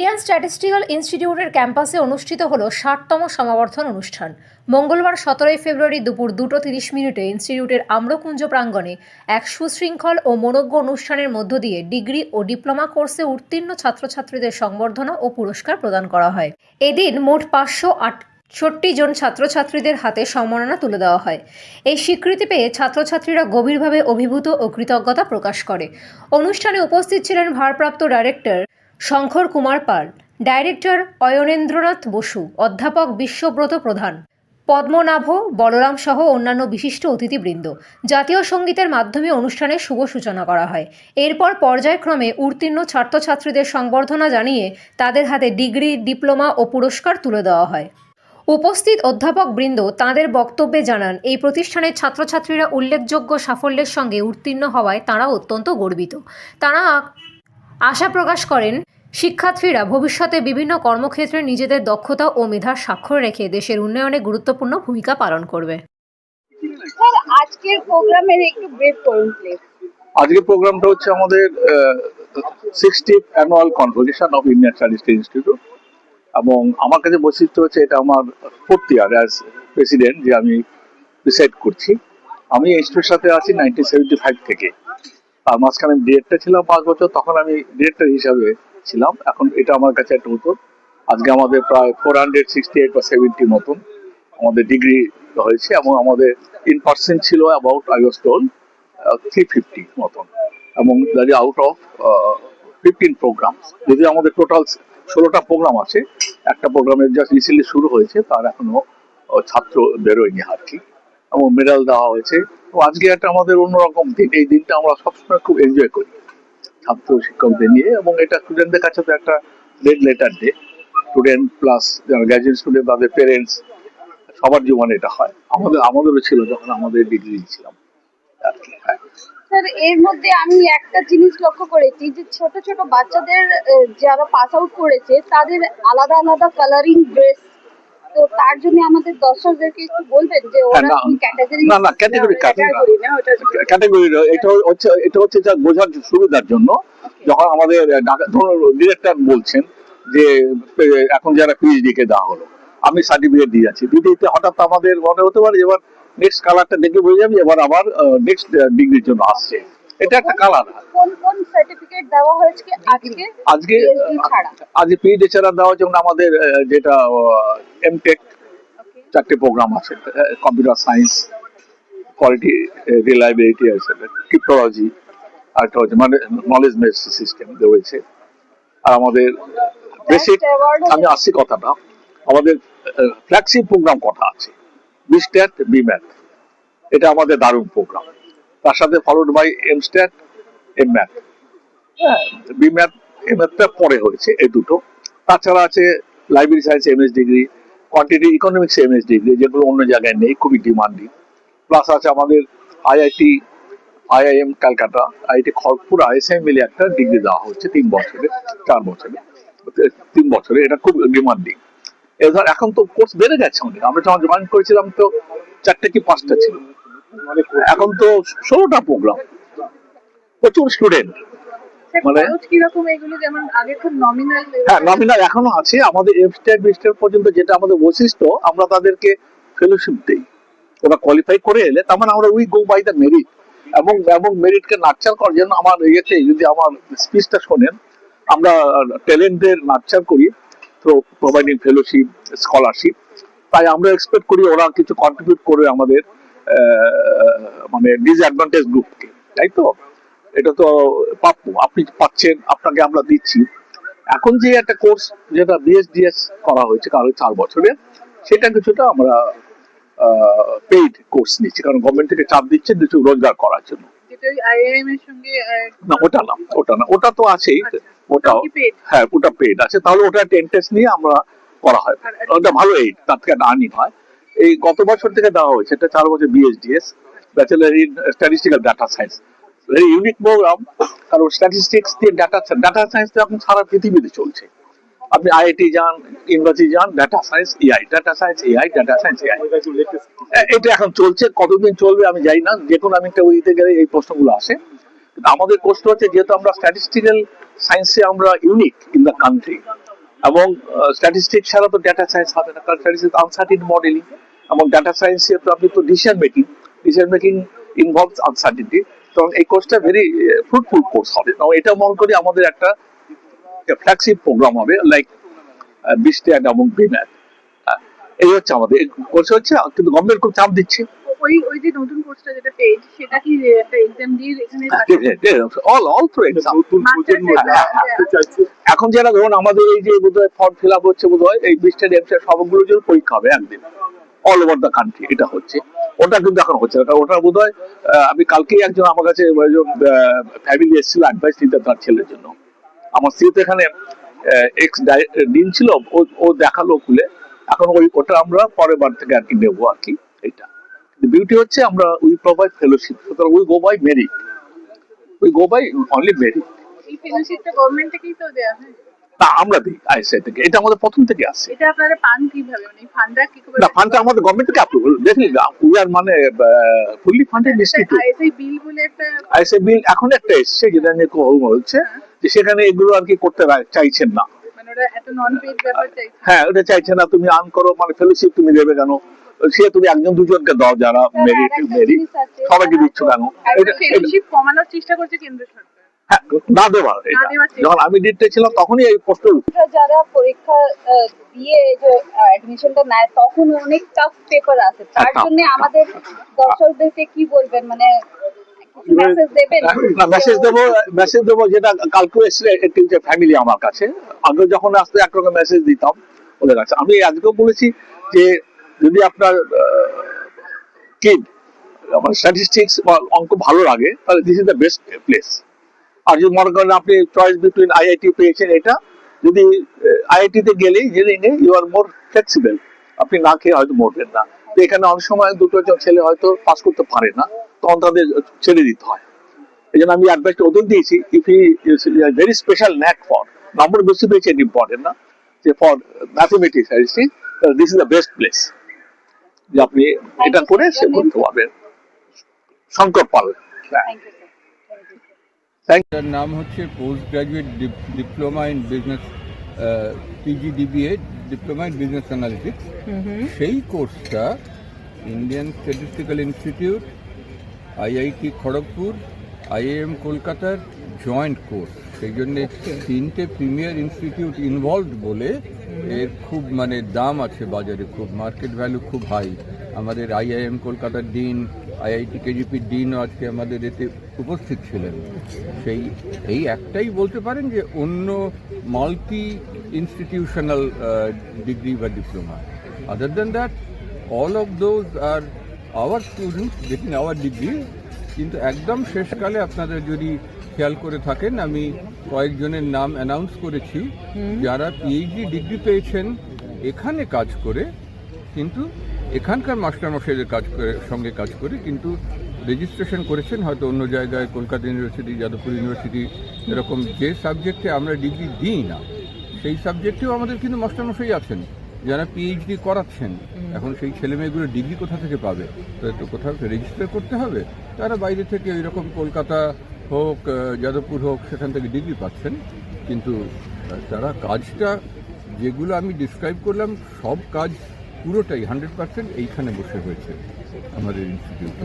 Indian statistical ইনস্টিটিউটের ক্যাম্পাসে অনুষ্ঠিত হলো ষাটতম সমাবর্তন অনুষ্ঠান। মঙ্গলবার সতেরোই ফেব্রুয়ারি দুপুর দুটো তিরিশ মিনিটে ইনস্টিটিউটের আম্রকুঞ্জ প্রাঙ্গণে এক সুশৃঙ্খল ও মনোজ্ঞ অনুষ্ঠানের মধ্য দিয়ে ডিগ্রি ও ডিপ্লোমা কোর্সে উত্তীর্ণ ছাত্রছাত্রীদের সংবর্ধনা ও পুরস্কার প্রদান করা হয়। এদিন মোট পাঁচশো আটষট্টি জন ছাত্রছাত্রীদের হাতে সম্মাননা তুলে দেওয়া হয়। এই স্বীকৃতি পেয়ে ছাত্রছাত্রীরা গভীরভাবে অভিভূত ও কৃতজ্ঞতা প্রকাশ করে। অনুষ্ঠানে উপস্থিত ছিলেন ভারপ্রাপ্ত ডাইরেক্টর শঙ্কর কুমার পাল, ডাইরেক্টর অয়নেন্দ্রনাথ বসু, অধ্যাপক বিশ্বব্রত প্রধান। পদ্মনাভ, বলরাম সহ অন্যান্য বিশিষ্ট অতিথিবৃন্দ। জাতীয় সঙ্গীতের মাধ্যমে অনুষ্ঠানের শুভ সূচনা করা হয়। এরপর পর্যায়ক্রমে উত্তীর্ণ ছাত্রছাত্রীদের সংবর্ধনা জানিয়ে তাদের হাতে ডিগ্রি, ডিপ্লোমা ও পুরস্কার তুলে দেওয়া হয়। উপস্থিত অধ্যাপক বৃন্দ তাঁদের বক্তব্যে জানান, এই প্রতিষ্ঠানের ছাত্রছাত্রীরা উল্লেখযোগ্য সাফল্যের সঙ্গে উত্তীর্ণ হওয়ায় তাঁরা অত্যন্ত গর্বিত। তাঁরা আশা প্রকাশ করেন শিক্ষার্থীরা ভবিষ্যতে বিভিন্ন কর্মক্ষেত্রে নিজেদের দক্ষতা ও মেধার স্বাক্ষর রেখে দেশের উন্নয়নে গুরুত্বপূর্ণ ভূমিকা পালন করবে। স্যার আজকের প্রোগ্রামের একটু ব্রেক করুন প্লিজ আজকের প্রোগ্রামটা হচ্ছে আমাদের sixty annual convocation of Indian statistic institute এবং আমার কাছে বৈশিষ্ট্য হচ্ছে এটা আমার ফোর্থ ইয়ার অ্যাজ প্রেসিডেন্ট যে আমি ডিসাইড করছি। আমি ইনস্টিটিউটের সাথে আছি নাইনটিন সেভেন্টি ফাইভ থেকে। আর মাঝখানে ডিরেক্টর ছিলাম পাঁচ বছর, তখন আমি ডিরেক্টর হিসাবে ছিলাম। এখন এটা আমার কাছে একটা নতুন। আজকে আমাদের প্রায় ফোর হান্ড্রেড সিক্সটি এইট বা সেভেন্টি মতন আমাদের ডিগ্রি হয়েছে এবং আমাদের ইন পার্সেন্ট ছিল about I was told three fifty মতন এবং that out of fifteen program যদি আমাদের টোটাল ষোলোটা প্রোগ্রাম আছে, একটা প্রোগ্রামের জাস্ট রিসেন্টলি শুরু হয়েছে, তার এখনও ছাত্র বেরোয়নি আর কি। এবং মেডেল দেওয়া হয়েছে। তো আজকে একটা আমাদের অন্যরকম দিন। এই দিনটা আমরা সবসময় খুব এনজয় করি ছাত্র শিক্ষকদের নিয়ে এবং এটা স্টুডেন্টদের কাছে তো একটা red letter day student plus যারা গ্র্যাজুয়েট স্টুডেন্ট তাদের পেরেন্টস সবার জীবনে এটা হয়। আমাদের আমাদেরও ছিল যখন আমাদের ডিগ্রি ছিলাম স্যার এর মধ্যে আমি একটা জিনিস লক্ষ্য করেছি যে ছোট ছোট বাচ্চাদের যারা পাস আউট করেছে, তাদের আলাদা আলাদা কালারিং ড্রেস তো তার জন্য আমাদের দর্শকদেরকে একটু বলবেন যে ওরা হ্যাঁ, না, কি ক্যাটাগরি না, না, category category না ওটা ক্যাটাগরি এটা হচ্ছে এটা হচ্ছে যা বোঝার সুবিধার জন্য। যখন আমাদের ডিরেক্টর বলছেন যে এখন যারা পিএইচডি কে দেওয়া হলো আমি সার্টিফিকেট দিয়ে যাচ্ছি। দিতে হঠাৎ আমাদের মনে হতে পারে এবার নেক্সট কালারটা দেখে বুঝে যাবে এবার আবার নেক্সট ডিগ্রির জন্য আসছে। এটা একটা কালার কোন কোন সার্টিফিকেট দেওয়া হয়েছে কি আজকে? আজকে আজকে পিএইচডি ছাড়া দেওয়ার জন্য আমাদের যেটা এমটেক চারটে প্রোগ্রাম আছে কম্পিউটার সায়েন্স কোয়ালিটি রিলায়েবিলিটি আছে ক্রিপ্টোলজি আর একটা হচ্ছে মানে নলেজ বেস সিস্টেম রয়েছে। আর আমাদের বেসিক আমি আসছি কথাটা আমাদের ফ্ল্যাগশিপ প্রোগ্রাম কথা আছে? বিস্ট্যাট বিম্যাথ এটা আমাদের দারুণ প্রোগ্রাম তার সাথে followed by M stat M math হ্যাঁ। বিম্যাথ এম ম্যাথটা পরে হয়েছে এই দুটো। তাছাড়া আছে library science M S degree quantity economics M S degree যেগুলো অন্য জায়গায় নেই খুবই ডিমান্ডিং প্লাস আছে আমাদের IIT IIM Calcutta IIT Kharagpur ISI মিলে একটা ডিগ্রি দেওয়া হচ্ছে তিন বছরে চার বছরে। তিন বছরে এটা খুব ডিমান্ডিং এবার এখন তো কোর্স বেড়ে গেছে অনেক। আমরা যখন জয়েন করেছিলাম তো চারটে কি পাঁচটা ছিল? এখন তো ষোলোটা প্রোগ্রাম প্রচুর স্টুডেন্ট মানে- হ্যাঁ নমিনাল এখনও আছে। আমাদের এফ স্টেট পর্যন্ত যেটা আমাদের বৈশিষ্ট্য আমরা তাদেরকে ফেলোশিপ দেই। ওরা কোয়ালিফাই করে এলে তার মানে আমরা we go by the merit এবং এবং মেরিটকে নার্চার করার জন্য আমার ইয়েতে যদি আমার স্পিচটা শোনেন আমরা ট্যালেন্টদের নার্চার করি তো প্রোভাইডিং ফেলোশিপ স্কলারশিপ তাই আমরা এক্সপেক্ট করি ওরা কিছু কন্ট্রিবিউট করে আমাদের। মানে ডিসঅ্যাডভান্টেজ গ্রুপকে তাই তো? এটা তো প্রাপ্য আপনি পাচ্ছেন আপনাকে আমরা দিচ্ছি। এখন যে একটা কোর্স যেটা বিএসডিএস করা হয়েছে কারও চার বছরের সেটা কিছুটা আমরা পেইড কোর্স নিচ্ছি কারণ গভর্নমেন্ট থেকে চাপ দিচ্ছে কিছু রোজগার করার জন্য। না ওটা না ওটা না ওটা তো আছেই। ওটাও হ্যাঁ ওটা পেইড আছে। তাহলে ওটা টেন্টেস নিয়ে আমরা করা হয়। ওটা ভালো এইড তার থেকে আর্নিং হয়। এই গত বছর থেকে দেওয়া হয়েছে, এটা চার বছর BSDS bachelor in statistical data science very unique program কারণ স্ট্যাটিস্টিক্স দিয়ে ডাটা ডাটা সায়েন্স এখন সারা পৃথিবীতে চলছে। আপনি আইআইটি যান ইউনিভার্সিটি যান data science AI data science AI data science AI এটা এখন চলছে, কতদিন চলবে আমি জানি না, যে কোনো আমি একটা ওইতে গেলে এই প্রশ্নগুলো আসে। কিন্তু আমাদের প্রশ্ন হচ্ছে, যেহেতু আমরা স্ট্যাটিস্টিক্যাল সায়েন্সে আমরা ইউনিক ইন দ্য কান্ট্রি এবং স্ট্যাটিস্টিক্স ছাড়া তো ডেটা সায়েন্স হবে না, কারণ স্ট্যাটিস্টিক্স আনসার্টিন মডেলিং এবং ডাটা সায়েন্সে তো আপনি তো decision making decision making involves uncertainty তখন এই কোর্সটা ভেরি ফ্রুটফুল কোর্স হবে। এবং এটা মনে করি আমাদের একটা ফ্ল্যাগশিপ প্রোগ্রাম হবে লাইক বিস্ট্যাট এবং বিম্যাট এই হচ্ছে আমাদের কোর্স হচ্ছে কিন্তু গভর্নমেন্ট খুব চাপ দিচ্ছে। ওই ওই যে নতুন কোর্সটা যেটা পেজ সেটা কি একটা এক্সাম দিয়ে এখানে অল অল থ্রু এক্সাম এখন যারা ধরুন আমাদের এই যে বোধহয় ফর্ম ফিল আপ হচ্ছে বোধহয় এই বিশটা ডেমসের সবগুলোর জন্য পরীক্ষা হবে একদিন। অল ওভার দ্য কান্ট্রি এটা হচ্ছে। ওটা কিন্তু এখন হচ্ছে না। ওটা বোধ হয় আমি কালকেই একজন আমার কাছে ফ্যামিলি এসেছিল অ্যাডভাইস নিতে তার ছেলের জন্য। আমার স্ত্রী তো এখানে এক্স ডিন ছিল, ও দেখাল খুলে। এখন ওই, ওটা আমরা পরের বার থেকে আর কি নেব আর কি এটা বিউটি হচ্ছে আমরা উই প্রোভাইড ফেলোশিপ সুতরাং we go by merit we go by only merit এই ফেলোশিপটা গভর্নমেন্ট থেকেই তো দেয়া হয়। আমরা দিই আইএসআই থেকে। এটা আমাদের প্রথম থেকে আসছে এটা আপনারা পান কীভাবে? মানে ফান্ডটা কি করে না ফান্ডটা আমাদের গভর্নমেন্ট থেকে অ্যাপ্রুভাল দেখি উই আর মানে fully funded institute ISI bill বলে একটা আইএসআই বিল এখন একটা এসছে যেটা নিয়ে খুব হল হচ্ছে যে সেখানে এগুলো আর কি করতে চাইছেন না। মানে হ্যাঁ ওটা চাইছে না তুমি আর্ন করো মানে ফেলোশিপ তুমি দেবে কেন? সে তুমি একজন দুজনকে দাও যারা স্যার, মেরিট মেরিট সবাইকে দিচ্ছ কেন? এটা- ফেলোশিপ কমানোর চেষ্টা করছে কেন্দ্র সরকার। হ্যাঁ, না দেওয়ার। যখন আমি ডিটে ছিলাম তখনই এই প্রশ্ন যারা পরীক্ষা দিয়ে যে অ্যাডমিশনটা নেয় তখন অনেক টাফ পেপার আছে। তার হ্যাঁ, জন্য আমাদের দর্শকদেরকে কি বলবেন? মানে মেসেজ মেসেজ দেবো মেসেজ দেবো যেটা কালকে এসেছিল একটি ফ্যামিলি আমার কাছে। আগে যখন আসতে একরকম মেসেজ দিতাম ওদের কাছে। আমি আজকেও বলেছি যে যদি আপনার কিড আমার স্ট্যাটিস্টিক্স বা অঙ্ক ভালো লাগে তাহলে this is the best place আর যদি মনে করেন আপনি চয়েস বিটুইন আইআইটি পেয়েছেন এটা যদি আইআইটি তে গেলেই জেনে নিয়ে ইউ আর মোর ফ্লেক্সিবল আপনি না খেয়ে হয়তো মরবেন না। তো এখানে অনেক সময় দুটো ছেলে হয়তো পাস করতে পারে না তখন তাদের ছেড়ে দিতে হয়। এই জন্য আমি অ্যাডভাইসটা ওদের দিয়েছি if he very special knack for number বেশি পেয়েছে ইম্পর্টেন্ট না যে for mathematics this is the best place যে আপনি এটা করে সে করতে পারবেন। শঙ্কর পাল হ্যাঁ থ্যাংক এটার নাম হচ্ছে post graduate diploma in business PGDBA diploma in business analytics সেই কোর্সটা Indian statistical institute IIT Kharagpur IIM কলকাতার জয়েন্ট কোর্স সেই জন্য তিনটে প্রিমিয়ার ইনস্টিটিউট ইনভলভড বলে এর খুব মানে দাম আছে বাজারে খুব মার্কেট ভ্যালু খুব হাই আমাদের আইআইএম কলকাতার ডিন আইআইটি কেজিপির ডিনও আজকে আমাদের এতে উপস্থিত ছিলেন। সেই এই একটাই বলতে পারেন যে অন্য মাল্টি ইনস্টিটিউশনাল ডিগ্রি বা diploma other then that all of those are our students getting our degree কিন্তু একদম শেষকালে আপনারা যদি খেয়াল করে থাকেন আমি কয়েকজনের নাম অ্যানাউন্স করেছি। যারা পিএইচডি ডিগ্রি পেয়েছেন এখানে কাজ করে কিন্তু এখানকার মাস্টারমশাইদের কাজ করে সঙ্গে কাজ করে কিন্তু রেজিস্ট্রেশন করেছেন হয়তো অন্য জায়গায় কলকাতা ইউনিভার্সিটি যাদবপুর ইউনিভার্সিটি এরকম যে সাবজেক্টে আমরা ডিগ্রি দিই না সেই সাবজেক্টেও আমাদের কিন্তু মাস্টারমশাই আছেন যারা পিএইচডি করাচ্ছেন। এখন সেই ছেলে মেয়েগুলো ডিগ্রি কোথা থেকে পাবে? তো কোথাও রেজিস্টার করতে হবে। তারা বাইরে থেকে এরকম কলকাতা হোক যাদবপুর হোক সেখান থেকে ডিগ্রি পাচ্ছেন। কিন্তু তারা কাজটা যেগুলো আমি ডিসক্রাইব করলাম সব কাজ পুরোটাই হান্ড্রেড পার্সেন্ট এইখানে বসে হয়েছে আমাদের ইনস্টিটিউটে